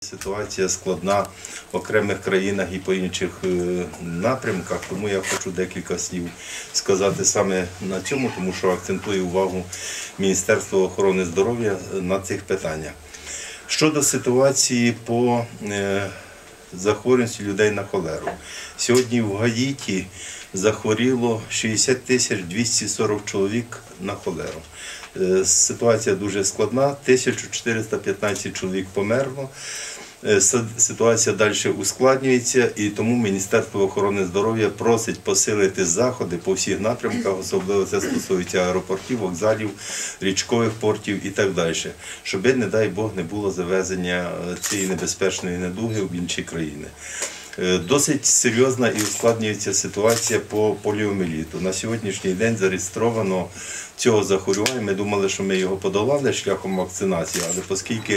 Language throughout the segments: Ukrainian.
Ситуація складна в окремих країнах і по інших е, напрямках, тому я хочу декілька слів сказати саме на цьому, тому що акцентую увагу Міністерства охорони здоров'я на цих питаннях. Щодо ситуації по е, захворюваності людей на холеру. Сьогодні в Гаїті захворіло 60 тисяч 240 чоловік на холеру. Е, Ситуація дуже складна, 1415 чоловік померло. Е, Ситуація далі ускладнюється, і тому Міністерство охорони здоров'я просить посилити заходи по всіх напрямках, особливо це стосується аеропортів, вокзалів, річкових портів і так далі, щоб, не дай Бог, не було завезення е, цієї небезпечної недуги в інші країни. Е, Досить серйозна і ускладнюється ситуація по поліомеліту. На сьогоднішній день зареєстровано цього захворювання. Ми думали, що ми його подолали шляхом вакцинації, але оскільки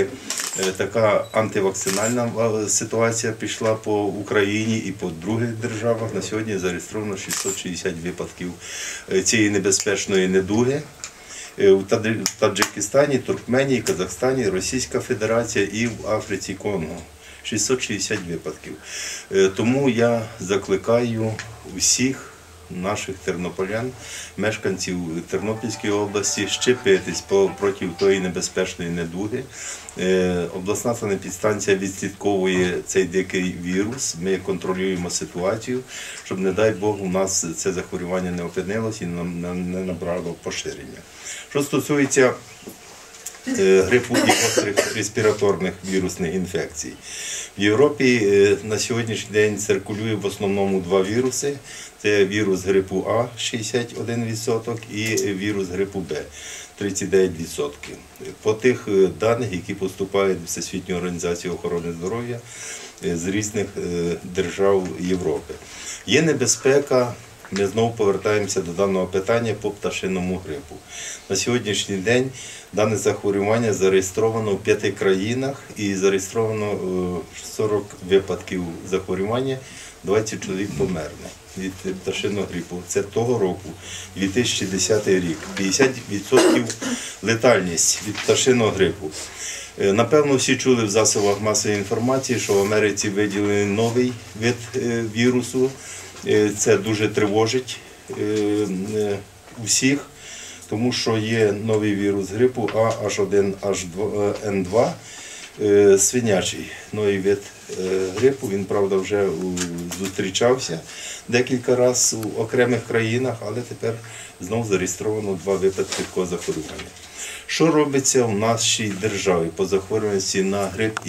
е, така антивакцинальна е, ситуація пішла по Україні і по других державах, на сьогодні зареєстровано 660 випадків цієї небезпечної недуги. В Таджикистані, Туркменії, Казахстані, Російська Федерація і в Африці Конго. 660 випадків. Е, Тому я закликаю усіх наших тернополян, мешканців Тернопільської області, щепитись проти тої небезпечної недуги. Е, Обласна санепідстанція відслідковує цей дикий вірус. Ми контролюємо ситуацію, щоб, не дай Бог, у нас це захворювання не опинилось і не набрало поширення. Що стосується грипу і гострих респіраторних вірусних інфекцій. В Європі е, на сьогоднішній день циркулює в основному два віруси: це вірус грипу А 61% і вірус грипу Б 39%. По тих е, даних, які поступають в Всесвітню організацію охорони здоров'я е, з різних е, держав Європи. Є небезпека ми знову повертаємося до даного питання по пташиному грипу. На сьогоднішній день дане захворювання зареєстровано в п'яти країнах і зареєстровано е, 40 випадків захворювання, 20 чоловік померли від пташиного грипу. Це того року, 2010 рік. 50% летальність від пташиного грипу. Е, Напевно, всі чули в засобах масової інформації, що в Америці виділений новий вид е, вірусу. Е, Це дуже тривожить е, е, усіх, тому що є новий вірус грипу AH1N2, е, свинячий новий вид грипу. Він, правда, вже зустрічався декілька разів у окремих країнах, але тепер знову зареєстровано два випадки такого захворювання. Що робиться в нашій державі по захворюваності на грип